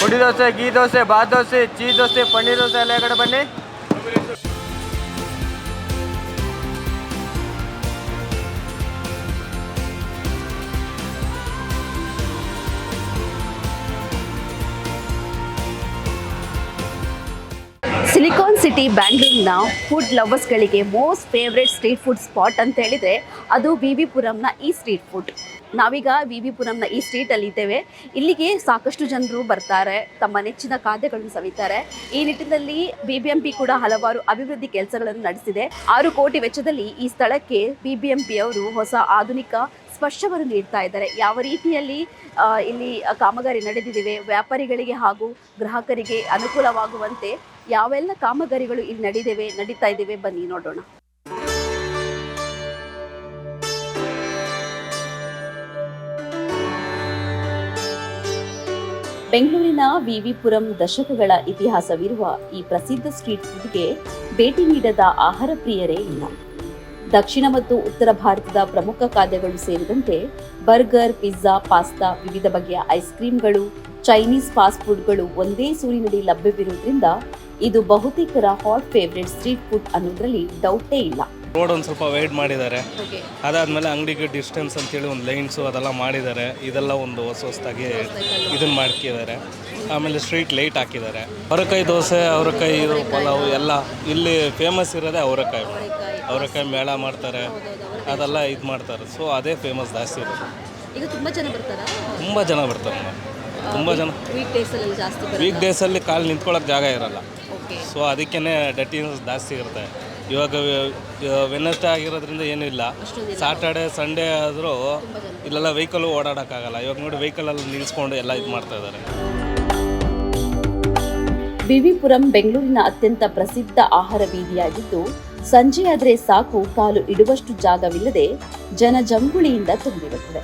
ಪುಡಿ dosa ghee dosa Baat dosa, cheese dosa, paneer dosa ಎಲ್ಲ ಕಡೆ ಬನ್ನಿ. ಸಿಲಿಕಾನ್ ಸಿಟಿ, ಬ್ಯಾಂಗ್ಳೂರಿನ food ಲವರ್ಸ್ಗಳಿಗೆ most favourite street food spot ಅಂತ ಹೇಳಿದರೆ ಅದು ಬಿ ಬಿ ಪುರಂನ ಈ ಸ್ಟ್ರೀಟ್ ಫುಡ್. ನಾವೀಗ ವಿ ವಿ ಪುರಂನ ಈ ಸ್ಟ್ರೀಟಲ್ಲಿ ಇದ್ದೇವೆ. ಇಲ್ಲಿಗೆ ಸಾಕಷ್ಟು ಜನರು ಬರ್ತಾರೆ, ತಮ್ಮ ನೆಚ್ಚಿನ ಖಾದ್ಯಗಳನ್ನು ಸವಿತಾರೆ. ಈ ನಿಟ್ಟಿನಲ್ಲಿ ಬಿ ಬಿ ಎಂ ಪಿ ಕೂಡ ಹಲವಾರು ಅಭಿವೃದ್ಧಿ ಕೆಲಸಗಳನ್ನು ನಡೆಸಿದೆ. ಆರು ಕೋಟಿ ವೆಚ್ಚದಲ್ಲಿ ಈ ಸ್ಥಳಕ್ಕೆ ಬಿ ಬಿ ಎಂ ಪಿಯವರು ಹೊಸ ಆಧುನಿಕ ಸ್ಪರ್ಶವನ್ನು ನೀಡ್ತಾ ಇದ್ದಾರೆ. ಯಾವ ರೀತಿಯಲ್ಲಿ ಇಲ್ಲಿ ಕಾಮಗಾರಿ ನಡೆದಿದೆ ವ್ಯಾಪಾರಿಗಳಿಗೆ ಹಾಗೂ ಗ್ರಾಹಕರಿಗೆ ಅನುಕೂಲವಾಗುವಂತೆ ಯಾವೆಲ್ಲ ಕಾಮಗಾರಿಗಳು ಇಲ್ಲಿ ನಡೆದಿವೆ, ನಡೀತಾ ಇದ್ದೇವೆ ಬನ್ನಿ ನೋಡೋಣ. ಬೆಂಗಳೂರಿನ ವಿವಿಪುರಂ ದಶಕಗಳ ಇತಿಹಾಸವಿರುವ ಈ ಪ್ರಸಿದ್ಧ ಸ್ಟ್ರೀಟ್ ಫುಡ್ಗೆ ಭೇಟಿ ನೀಡದ ಆಹಾರ ಪ್ರಿಯರೇ ಇಲ್ಲ. ದಕ್ಷಿಣ ಮತ್ತು ಉತ್ತರ ಭಾರತದ ಪ್ರಮುಖ ಖಾದ್ಯಗಳು ಸೇರಿದಂತೆ ಬರ್ಗರ್, ಪಿಜ್ಜಾ, ಪಾಸ್ತಾ ವಿವಿಧ ಬಗೆಯ ಐಸ್ ಕ್ರೀಮ್ಗಳು, ಚೈನೀಸ್ ಫಾಸ್ಟ್ ಫುಡ್ಗಳು ಒಂದೇ ಸೂರಿನಡಿ ಲಭ್ಯವಿರುವುದರಿಂದ ಇದು ಬಹುತೇಕರ ಹಾಟ್ ಫೇವ್ರೆಟ್ ಸ್ಟ್ರೀಟ್ ಫುಡ್ ಅನ್ನೋದ್ರಲ್ಲಿ ಡೌಟೇ ಇಲ್ಲ. ರೋಡ್ ಒಂದು ಸ್ವಲ್ಪ ವೈಡ್ ಮಾಡಿದ್ದಾರೆ. ಅದಾದಮೇಲೆ ಅಂಗಡಿಗೆ ಡಿಸ್ಟೆನ್ಸ್ ಅಂತೇಳಿ ಒಂದು ಲೈನ್ಸು ಅದೆಲ್ಲ ಮಾಡಿದ್ದಾರೆ. ಇದೆಲ್ಲ ಒಂದು ಹೊಸ ಹೊಸದಾಗಿ ಇದನ್ನು ಮಾಡ್ಕಿದ್ದಾರೆ. ಆಮೇಲೆ ಸ್ಟ್ರೀಟ್ ಲೈಟ್ ಹಾಕಿದ್ದಾರೆ. ಅವರೆಕಾಯಿ ದೋಸೆ ಅವರೆಕಾಯಿ ಪಲಾವು ಎಲ್ಲ ಇಲ್ಲಿ ಫೇಮಸ್ ಇರೋದೇ ಅವರೆಕಾಯಿ. ಅವರಕಾಯಿ. ಮೇಳ ಮಾಡ್ತಾರೆ. ಅದೆಲ್ಲ ಇದು ಮಾಡ್ತಾರೆ. ಸೊ ಅದೇ ಫೇಮಸ್ ಜಾಸ್ತಿ ಇರೋದು. ತುಂಬಾ ಜನ ಬರ್ತಾರಾ? ತುಂಬ ಜನ ಬರ್ತಾರೆ ತುಂಬ ಜನ. ವೀಕ್ ಡೇಸಲ್ಲಿ ಕಾಲು ನಿಂತ್ಕೊಳ್ಳೋಕೆ ಜಾಗ ಇರಲ್ಲ. ಸೊ ಅದಕ್ಕೇ ಡಟಿನೆಸ್ ಜಾಸ್ತಿ ಇರುತ್ತೆ. ಇವಾಗ ವೆನಸ್ಡೇ ಆಗಿರೋದ್ರಿಂದ ಏನೂ ಇಲ್ಲ. ಸಾಟರ್ಡೆ ಸಂಡೇ ಆದರೂ ಇಲ್ಲೆಲ್ಲ ವೆಹಿಕಲ್ಲು ಓಡಾಡೋಕ್ಕಾಗಲ್ಲ. ಇವಾಗ ನೋಡಿ ವೆಹಿಕಲಲ್ಲಿ ನಿಲ್ಲಿಸ್ಕೊಂಡು ಎಲ್ಲ ಇದು ಮಾಡ್ತಾ ಇದ್ದಾರೆ. ಬಿವಿಪುರಂ ಬೆಂಗಳೂರಿನ ಅತ್ಯಂತ ಪ್ರಸಿದ್ಧ ಆಹಾರ ಬೀದಿಯಾಗಿದ್ದು ಸಂಜೆಯಾದರೆ ಸಾಕು ಕಾಲು ಇಡುವಷ್ಟು ಜಾಗವಿಲ್ಲದೆ ಜನ ಜನಜಂಗುಳಿಯಿಂದ ತುಂಬಿರುತ್ತದೆ.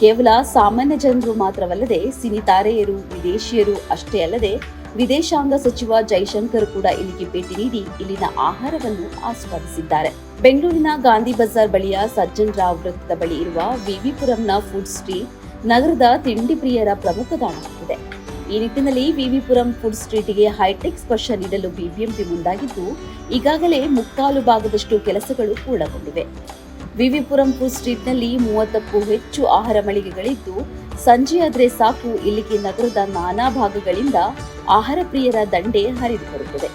ಕೇವಲ ಸಾಮಾನ್ಯ ಜನರು ಮಾತ್ರವಲ್ಲದೆ ಸಿನಿ ತಾರೆಯರು ವಿದೇಶಿಯರು ಅಷ್ಟೇ ಅಲ್ಲದೆ ವಿದೇಶಾಂಗ ಸಚಿವ ಜೈಶಂಕರ್ ಕೂಡ ಇಲ್ಲಿಗೆ ಭೇಟಿ ನೀಡಿ ಇಲ್ಲಿನ ಆಹಾರವನ್ನು ಆಸ್ವಾದಿಸಿದ್ದಾರೆ. ಬೆಂಗಳೂರಿನ ಗಾಂಧಿ ಬಜಾರ್ ಬಳಿಯ ಸಜ್ಜನ್ ರಾವ್ ವೃತ್ತದ ಬಳಿ ಇರುವ ವಿವಿಪುರಂನ ಫುಡ್ ಸ್ಟ್ರೀಟ್ ನಗರದ ತಿಂಡಿ ಪ್ರಿಯರ ಪ್ರಮುಖ ತಾಣವಾಗಿದೆ. ಈ ನಿಟ್ಟಿನಲ್ಲಿ ವಿವಿಪುರಂ ಫುಡ್ ಸ್ಟ್ರೀಟ್ಗೆ ಹೈಟೆಕ್ ಸ್ಪರ್ಶ ನೀಡಲು ಬಿಬಿಎಂಪಿ ಮುಂದಾಗಿದ್ದು, ಈಗಾಗಲೇ ಮುಕ್ಕಾಲು ಭಾಗದಷ್ಟು ಕೆಲಸಗಳು ಪೂರ್ಣಗೊಂಡಿವೆ. ವಿವಿಪುರಂ ಫುಡ್ ಸ್ಟ್ರೀಟ್ನಲ್ಲಿ ಮೂವತ್ತಕ್ಕೂ ಹೆಚ್ಚು ಆಹಾರ ಮಳಿಗೆಗಳಿದ್ದು ಸಂಜೆಯಾದ್ರೆ ಸಾಕು ಇಲ್ಲಿಗೆ ನಗರದ ನಾನಾ ಭಾಗಗಳಿಂದ ಆಹಾರ ಪ್ರಿಯರ ದಂಡೆ ಹರಿದು ಬರುತ್ತದೆ.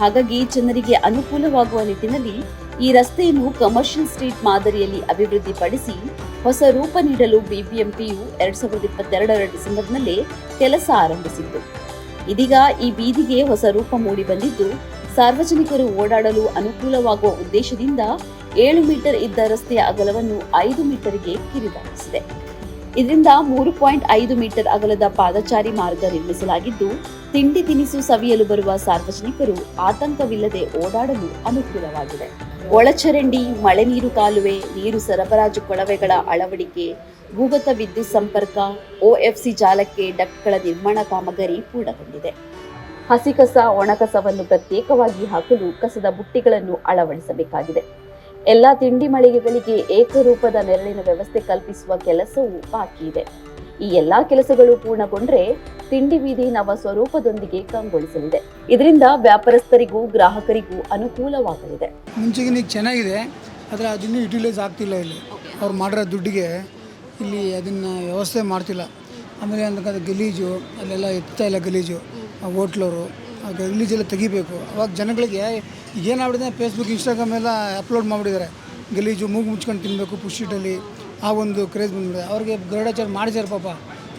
ಹಾಗಾಗಿ ಜನರಿಗೆ ಅನುಕೂಲವಾಗುವ ನಿಟ್ಟಿನಲ್ಲಿ ಈ ರಸ್ತೆಯನ್ನು ಕಮರ್ಷಿಯಲ್ ಸ್ಟ್ರೀಟ್ ಮಾದರಿಯಲ್ಲಿ ಅಭಿವೃದ್ಧಿಪಡಿಸಿ ಹೊಸ ರೂಪ ನೀಡಲು ಬಿಬಿಎಂಪಿಯು ಎರಡ್ ಸಾವಿರದ ಇಪ್ಪತ್ತೆರಡರ ಡಿಸೆಂಬರ್ನಲ್ಲೇ ಕೆಲಸ ಆರಂಭಿಸಿತ್ತು. ಇದೀಗ ಈ ಬೀದಿಗೆ ಹೊಸ ರೂಪ ಮೂಡಿ ಬಂದಿದ್ದು ಸಾರ್ವಜನಿಕರು ಓಡಾಡಲು ಅನುಕೂಲವಾಗುವ ಉದ್ದೇಶದಿಂದ ಏಳು ಮೀಟರ್ ಇದ್ದ ರಸ್ತೆಯ ಅಗಲವನ್ನು ಐದು ಮೀಟರ್ಗೆ ಕಿರಿದಾಗಿಸಿದೆ. ಇದರಿಂದ ಮೂರು ಪಾಯಿಂಟ್ ಐದು ಮೀಟರ್ ಅಗಲದ ಪಾದಚಾರಿ ಮಾರ್ಗ ನಿರ್ಮಿಸಲಾಗಿದ್ದು, ತಿಂಡಿ ತಿನಿಸು ಸವಿಯಲು ಬರುವ ಸಾರ್ವಜನಿಕರು ಆತಂಕವಿಲ್ಲದೆ ಓಡಾಡಲು ಅನುಕೂಲವಾಗಿದೆ. ಒಳಚರಂಡಿ, ಮಳೆ ನೀರು ಕಾಲುವೆ, ನೀರು ಸರಬರಾಜು ಕೊಳವೆಗಳ ಅಳವಡಿಕೆ, ಭೂಗತ ವಿದ್ಯುತ್ ಸಂಪರ್ಕ, ಒಎಫ್ಸಿ ಜಾಲಕ್ಕೆ ಡಕ್ಗಳ ನಿರ್ಮಾಣ ಕಾಮಗಾರಿ ಪೂರ್ಣಗೊಂಡಿದೆ. ಹಸಿ ಕಸ ಒಣಕಸವನ್ನು ಪ್ರತ್ಯೇಕವಾಗಿ ಹಾಕಲು ಕಸದ ಬುಟ್ಟಿಗಳನ್ನು ಅಳವಡಿಸಬೇಕಾಗಿದೆ. ಎಲ್ಲ ತಿಂಡಿ ಮಳಿಗೆಗಳಿಗೆ ಏಕರೂಪದ ನೆರಳಿನ ವ್ಯವಸ್ಥೆ ಕಲ್ಪಿಸುವ ಕೆಲಸವೂ ಬಾಕಿ ಇದೆ. ಈ ಎಲ್ಲಾ ಕೆಲಸಗಳು ಪೂರ್ಣಗೊಂಡ್ರೆ ತಿಂಡಿ ಬೀದಿ ನವ ಸ್ವರೂಪದೊಂದಿಗೆ ಕಂಗೊಳಿಸಲಿದೆ. ಇದರಿಂದ ವ್ಯಾಪಾರಸ್ಥರಿಗೂ ಗ್ರಾಹಕರಿಗೂ ಅನುಕೂಲವಾಗಲಿದೆ. ಮುಂಚೆಗಿನ ಚೆನ್ನಾಗಿದೆ, ಆದರೆ ಅದನ್ನು ಯುಟಿಲೈಸ್ ಆಗ್ತಿಲ್ಲ ಇಲ್ಲಿ. ಅವ್ರು ಮಾಡಿರೋ ದುಡ್ಡಿಗೆ ಇಲ್ಲಿ ಅದನ್ನು ವ್ಯವಸ್ಥೆ ಮಾಡ್ತಿಲ್ಲ. ಆಮೇಲೆ ಅಂತಕ್ಕಂಥ ಗಲೀಜು, ಅಲ್ಲೆಲ್ಲ ಎತ್ತಾ ಇಲ್ಲ ಗಲೀಜು ಹೋಟ್ಲವರು, ಆ ಗಲೀಜೆಲ್ಲ ತೆಗಿಬೇಕು. ಅವಾಗ ಜನಗಳಿಗೆ ಏನಾಗ್ಬಿಟ್ಟಿದೆ ಫೇಸ್ಬುಕ್ ಇನ್ಸ್ಟಾಗ್ರಾಮ್ ಎಲ್ಲ ಅಪ್ಲೋಡ್ ಮಾಡಿಬಿಟ್ಟಿದ್ದಾರೆ. ಗಲೀಜು, ಮೂಗು ಮುಚ್ಕೊಂಡು ತಿನ್ನಬೇಕು ಪುಷ್ಟಿಟಲ್ಲಿ ಆ ಒಂದು ಕ್ರೇಜ್ ಬಂದ್ಬಿಟ್ಟಿದೆ. ಅವ್ರಿಗೆ ಗರುಡಾಚಾರ ಮಾಡಿಸ್ಯಾರ ಪಾಪ.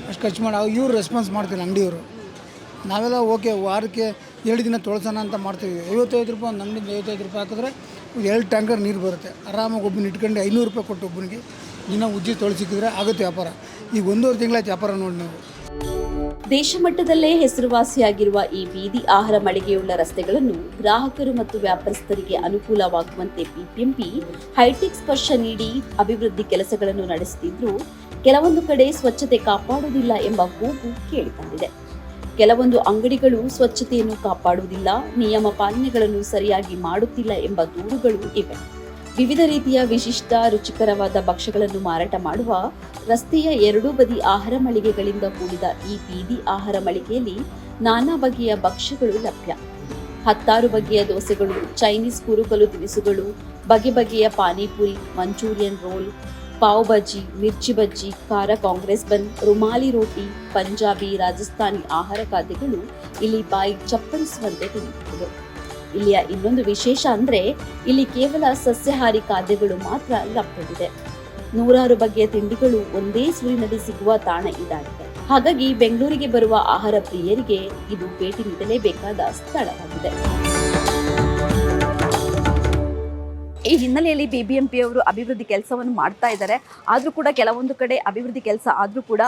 ಅಷ್ಟು ಖರ್ಚು ಮಾಡಿ ಅವ್ರು ಇವ್ರು ರೆಸ್ಪಾನ್ಸ್ ಮಾಡ್ತೀನಿ ಅಂಗಡಿಯವರು. ನಾವೆಲ್ಲ ಓಕೆ ವಾರಕ್ಕೆ ಎರಡು ದಿನ ತೊಳಸೋಣ ಅಂತ ಮಾಡ್ತೀವಿ ಐವತ್ತೈದು ರೂಪಾಯಿ ಒಂದು ಅಂಗಡಿಯಿಂದ ಐವತ್ತೈದು ರೂಪಾಯಿ ಹಾಕಿದ್ರೆ ಎರಡು ಟ್ಯಾಂಕರ್ ನೀರು ಬರುತ್ತೆ. ಆರಾಮಾಗಿ ಒಬ್ಬನ ಇಟ್ಕೊಂಡು ಐನೂರು ರೂಪಾಯಿ ಕೊಟ್ಟು ಒಬ್ಬನಿಗೆ ದಿನ ಉಜ್ಜಿ ತೊಳಸಿಕ್ಕಿದ್ರೆ ಆಗುತ್ತೆ ವ್ಯಾಪಾರ. ಈಗ ಒಂದೂವರೆ ತಿಂಗಳಾಯ್ತು ವ್ಯಾಪಾರ ನೋಡಿ ನಾವು. ದೇಶ ಮಟ್ಟದಲ್ಲೇ ಹೆಸರುವಾಸಿಯಾಗಿರುವ ಈ ಬೀದಿ ಆಹಾರ ಮಳಿಗೆಯುಳ್ಳ ರಸ್ತೆಗಳನ್ನು ಗ್ರಾಹಕರು ಮತ್ತು ವ್ಯಾಪಾರಸ್ಥರಿಗೆ ಅನುಕೂಲವಾಗುವಂತೆ ಬಿಬಿಎಂಪಿ ಹೈಟೆಕ್ ಸ್ಪರ್ಶ ನೀಡಿ ಅಭಿವೃದ್ಧಿ ಕೆಲಸಗಳನ್ನು ನಡೆಸುತ್ತಿದ್ರು ಕೆಲವೊಂದು ಕಡೆ ಸ್ವಚ್ಛತೆ ಕಾಪಾಡುವುದಿಲ್ಲ ಎಂಬ ಕೂಗು ಕೇಳಿಬಂದಿದೆ. ಕೆಲವೊಂದು ಅಂಗಡಿಗಳು ಸ್ವಚ್ಛತೆಯನ್ನು ಕಾಪಾಡುವುದಿಲ್ಲ, ನಿಯಮ ಪಾಲನೆಗಳನ್ನು ಸರಿಯಾಗಿ ಮಾಡುತ್ತಿಲ್ಲ ಎಂಬ ದೂರುಗಳು ಇವೆ. ವಿವಿಧ ರೀತಿಯ ವಿಶಿಷ್ಟ ರುಚಿಕರವಾದ ಭಕ್ಷ್ಯಗಳನ್ನು ಮಾರಾಟ ಮಾಡುವ ರಸ್ತೆಯ ಎರಡೂ ಬದಿ ಆಹಾರ ಮಳಿಗೆಗಳಿಂದ ಕೂಡಿದ ಈ ಬೀದಿ ಆಹಾರ ಮಳಿಗೆಯಲ್ಲಿ ನಾನಾ ಬಗೆಯ ಭಕ್ಷ್ಯಗಳು ಲಭ್ಯ. ಹತ್ತಾರು ಬಗೆಯ ದೋಸೆಗಳು, ಚೈನೀಸ್ ಕುರುಕಲು ತಿನಿಸುಗಳು ಬಗೆ ಬಗೆಯ ಪಾನಿಪುರಿ, ಮಂಚೂರಿಯನ್ ರೋಲ್, ಪಾವ್ ಬಜ್ಜಿ, ಮಿರ್ಚಿ ಬಜ್ಜಿ, ಖಾರ ಕಾಂಗ್ರೆಸ್ ಬನ್, ರುಮಾಲಿ ರೋಟಿ, ಪಂಜಾಬಿ, ರಾಜಸ್ಥಾನಿ ಆಹಾರ ಖಾದ್ಯಗಳು ಇಲ್ಲಿ ಬಾಯಿ ಚಪ್ಪರಿಸುವಂತೆ ತಿನ್ನುತ್ತದೆ ಇಲ್ಲಿಯ ಇನ್ನೊಂದು ವಿಶೇಷ ಅಂದ್ರೆ ಇಲ್ಲಿ ಕೇವಲ ಸಸ್ಯಾಹಾರಿ ಖಾದ್ಯಗಳು ಮಾತ್ರ ಲಭ್ಯವಿದೆ. ನೂರಾರು ಬಗೆಯ ತಿಂಡಿಗಳು ಒಂದೇ ಸೂರಿನಲ್ಲಿ ಸಿಗುವ ತಾಣ ಇದಾಗಿದೆ. ಹಾಗಾಗಿ ಬೆಂಗಳೂರಿಗೆ ಬರುವ ಆಹಾರ ಪ್ರಿಯರಿಗೆ ಇದು ಭೇಟಿ ನೀಡಲೇಬೇಕಾದ ಸ್ಥಳವಾಗಿದೆ. ಈ ಹಿನ್ನೆಲೆಯಲ್ಲಿ ಬಿಬಿಎಂಪಿ ಅವರು ಅಭಿವೃದ್ಧಿ ಕೆಲಸವನ್ನು ಮಾಡ್ತಾ ಇದ್ದಾರೆ. ಆದರೂ ಕೂಡ ಕೆಲವೊಂದು ಕಡೆ ಅಭಿವೃದ್ಧಿ ಕೆಲಸ ಆದರೂ ಕೂಡ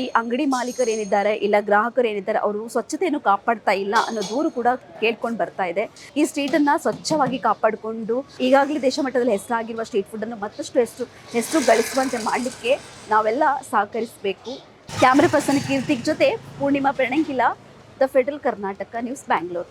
ಈ ಅಂಗಡಿ ಮಾಲೀಕರು ಏನಿದ್ದಾರೆ, ಇಲ್ಲ ಗ್ರಾಹಕರು ಏನಿದ್ದಾರೆ, ಅವರು ಸ್ವಚ್ಛತೆಯನ್ನು ಕಾಪಾಡ್ತಾ ಇಲ್ಲ ಅನ್ನೋ ದೂರು ಕೂಡ ಕೇಳ್ಕೊಂಡು ಬರ್ತಾ ಇದೆ. ಈ ಸ್ಟ್ರೀಟನ್ನು ಸ್ವಚ್ಛವಾಗಿ ಕಾಪಾಡಿಕೊಂಡು ಈಗಾಗಲೇ ದೇಶ ಮಟ್ಟದಲ್ಲಿ ಹೆಸರಾಗಿರುವ ಸ್ಟ್ರೀಟ್ ಫುಡ್ಡನ್ನು ಮತ್ತಷ್ಟು ಹೆಸರು ಹೆಸರು ಗಳಿಸುವಂತೆ ಮಾಡಲಿಕ್ಕೆ ನಾವೆಲ್ಲ ಸಹಕರಿಸಬೇಕು. ಕ್ಯಾಮ್ರಾ ಪರ್ಸನ್ ಕೀರ್ತಿ ಜೊತೆ Poornima ಪ್ರಣಂಗಿಲ the federal Karnataka news Bangalore